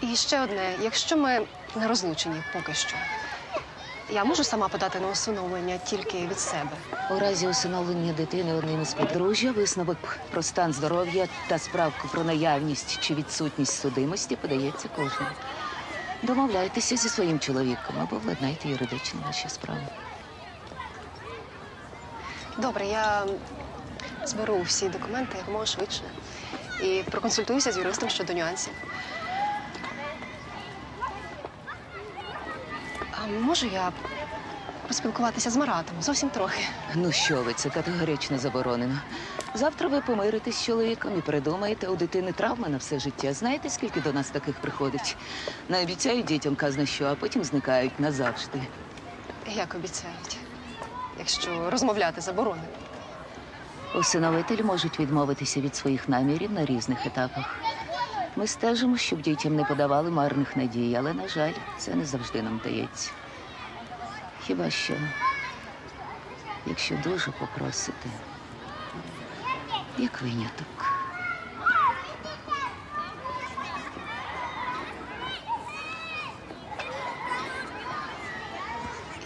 І ще одне: якщо ми не розлучені поки що, я можу сама подати на усиновлення тільки від себе. У разі усиновлення дитини одним із подружжя висновок про стан здоров'я та справку про наявність чи відсутність судимості подається кожному. Домовляйтеся зі своїм чоловіком або владнайте юридично ваші справи. Добре, я зберу всі документи якомога швидше і проконсультуюся з юристом щодо нюансів. А можу я поспілкуватися з Маратом? Зовсім трохи. Ну що ви, це категорично заборонено. Завтра ви помиритесь з чоловіком і передумаєте, у дитини травма на все життя. Знаєте, скільки до нас таких приходить? Не обіцяють дітям казна що, а потім зникають назавжди. Як обіцяють, якщо розмовляти заборонено. Усиновителі можуть відмовитися від своїх намірів на різних етапах. Ми стежимо, щоб дітям не подавали марних надій, але, на жаль, це не завжди нам дається. Хіба що, якщо дуже попросите, як виняток.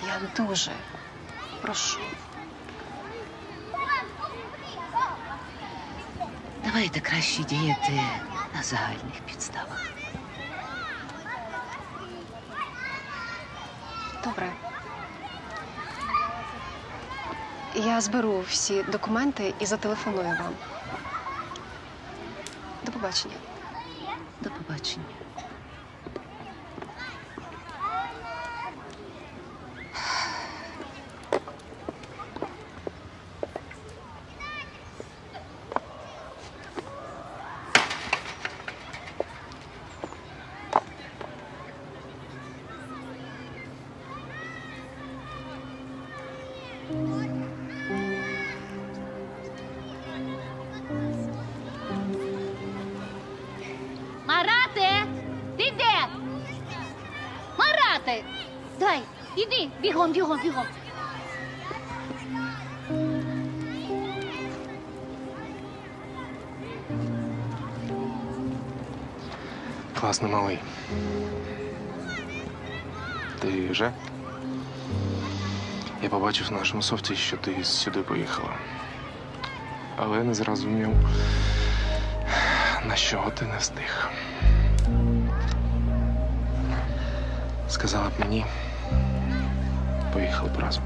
Я дуже прошу. Давайте краще діяти на загальних підставах. Добре. Я зберу всі документи і зателефоную вам. До побачення. До побачення. Марате! Дай, іди, бігом, бігом, бігом. Класний малий. Ти вже? Я побачив в нашому софті, що ти сюди поїхала. Але не зрозумів, на що ти не встиг. Сказала б мені, поїхали б разом.